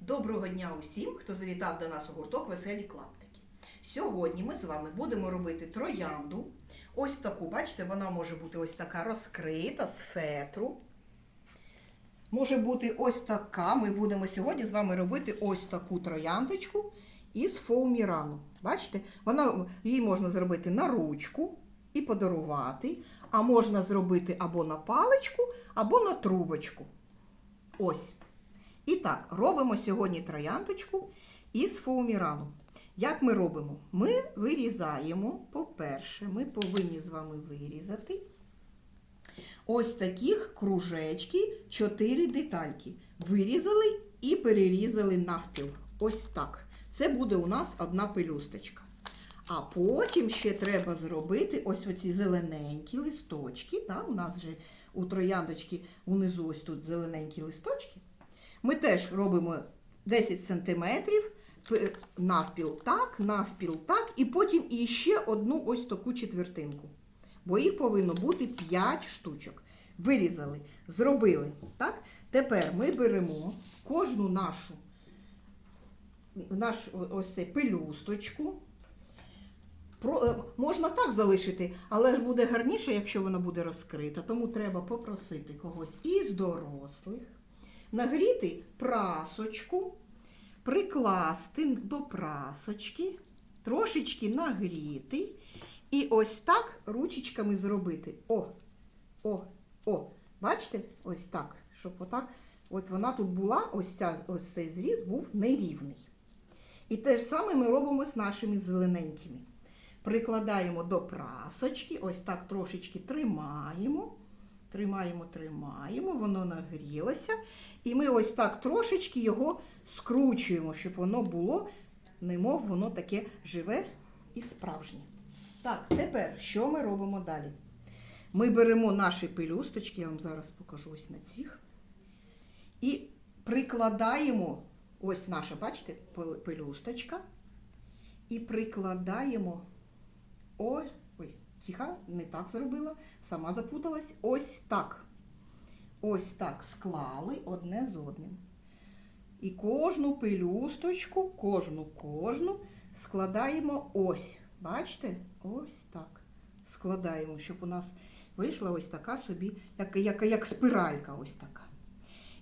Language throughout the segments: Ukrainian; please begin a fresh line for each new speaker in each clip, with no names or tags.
Доброго дня усім, хто завітав до нас у гурток Веселі клаптики. Сьогодні ми з вами будемо робити троянду. Ось таку, бачите, вона може бути ось така розкрита з фетру. Може бути ось така. Ми будемо сьогодні з вами робити ось таку трояндочку із фоумірану. Бачите, вона, її можна зробити на ручку і подарувати, а можна зробити або на паличку, або на трубочку. Ось. І так, робимо сьогодні трояндочку із фоумірану. Як ми робимо? Ми вирізаємо, по-перше, ми повинні з вами вирізати ось таких кружечки, 4 детальки. Вирізали і перерізали навпіл. Ось так. Це буде у нас одна пелюсточка. А потім ще треба зробити ось оці зелененькі листочки. Да? У нас же у трояндочки унизу ось тут зелененькі листочки. Ми теж робимо 10 см навпіл так, навпіл так, і потім іще одну ось таку четвертинку. Бо їх повинно бути 5 штучок. Вирізали, зробили. Так? Тепер ми беремо кожну нашу наш ось цей пелюсточку. Про, е, можна так залишити, але ж буде гарніше, якщо вона буде розкрита. Тому треба попросити когось із дорослих нагріти прасочку, прикласти до прасочки, трошечки нагріти. І ось так ручечками зробити. О, о, о. Бачите? Ось так. Щоб отак. От вона тут була, ось, ця, ось цей зріз був нерівний. І те ж саме ми робимо з нашими зелененькими. Прикладаємо до прасочки, ось так трошечки тримаємо. Тримаємо, тримаємо, воно нагрілося. І ми ось так трошечки його скручуємо, щоб воно було, немов воно таке живе і справжнє. Так, тепер що ми робимо далі? Ми беремо наші пелюсточки, я вам зараз покажу ось на цих. І прикладаємо, ось наша, бачите, пелюсточка. І прикладаємо. Ой, тихо, не так зробила, сама запуталась. Ось так. Ось так склали одне з одним. І кожну пелюсточку, кожну, кожну складаємо ось. Бачите? Ось так. Складаємо, щоб у нас вийшла ось така собі, як, як, як спиралька ось така.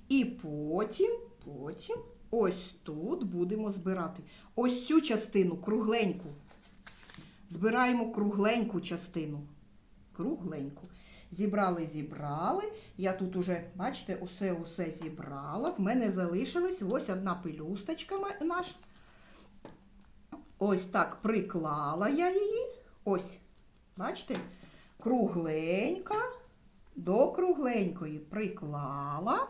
І потім, потім ось тут будемо збирати ось цю частину кругленьку. Збираємо кругленьку частину. Кругленьку. Зібрали, зібрали. Я тут уже, бачите, усе усе зібрала. В мене залишилась ось одна пелюсточка наша. Ось так приклала я її. Ось, бачите, кругленька до кругленької приклала.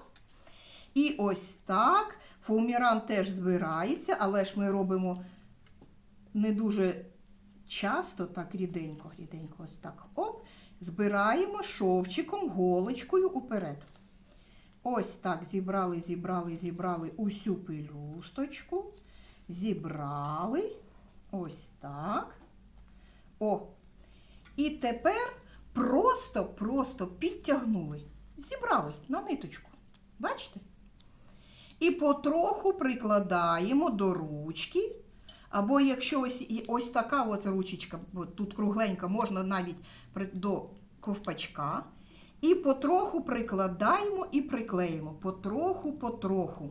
І ось так. Фуміран теж збирається, але ж ми робимо не дуже часто, так ріденько, ріденько, ось так. Оп, збираємо шовчиком, голочкою уперед. Ось так зібрали, зібрали, зібрали усю пелюсточку. Зібрали. Ось так. О. І тепер просто-просто підтягнули. Зібрали на ниточку. Бачите? І потроху прикладаємо до ручки. Або якщо ось, ось така от ручечка, от тут кругленька, можна навіть до ковпачка. І потроху прикладаємо і приклеїмо. Потроху, потроху.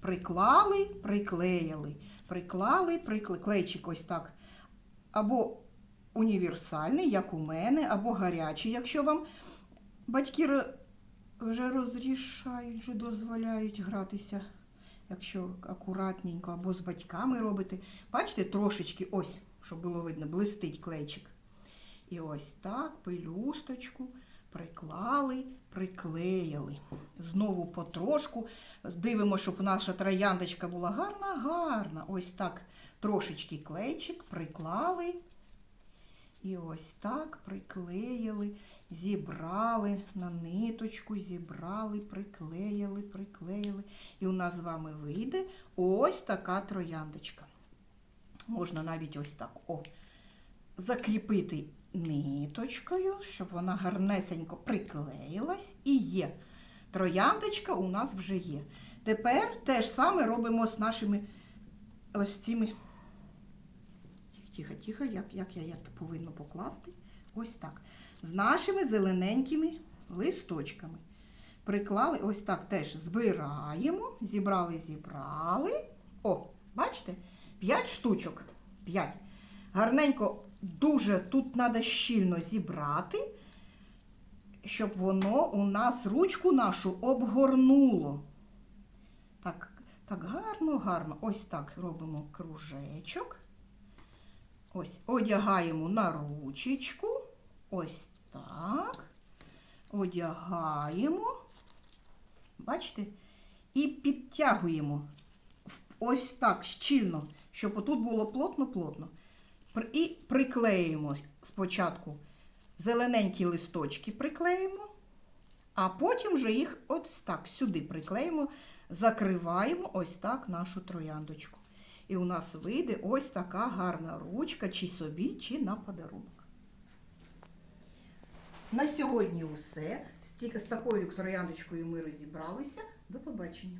Приклали, приклеїли. Приклали, прикли... клейчик ось так. Або універсальний, як у мене, або гарячий, якщо вам батьки вже розрішають, вже дозволяють гратися, якщо акуратненько, або з батьками робити. Бачите, трошечки ось, щоб було видно, блистить клейчик. І ось так, пелюсточку приклали, приклеїли. Знову потрошку. Дивимося, щоб наша трояндочка була гарна, гарна. Ось так трошечки клейчик приклали. І ось так приклеїли, зібрали на ниточку, зібрали, приклеїли, приклеїли. І у нас з вами вийде ось така трояндочка. Можна навіть ось так о, закріпити ниточкою, щоб вона гарнесенько приклеїлась. І є. Трояндочка у нас вже є. Тепер те ж саме робимо з нашими ось цими. Тихо, тихо, як, як я, я повинна покласти. Ось так. З нашими зелененькими листочками. Приклали, ось так теж збираємо. Зібрали, зібрали. О, бачите? П'ять штучок. П'ять. Гарненько, дуже тут треба щільно зібрати, щоб воно у нас ручку нашу обгорнуло. Так, так гарно, гарно. Ось так робимо кружечок. Ось, одягаємо на ручечку. Ось так. Одягаємо. Бачите? І підтягуємо. Ось так щільно, щоб отут було плотно-плотно. І приклеїмо спочатку зелененькі листочки приклеїмо, а потім вже їх ось так сюди приклеїмо, закриваємо ось так нашу трояндочку. І у нас вийде ось така гарна ручка, чи собі, чи на подарунок. На сьогодні усе. З такою трояндочкою ми розібралися. До побачення.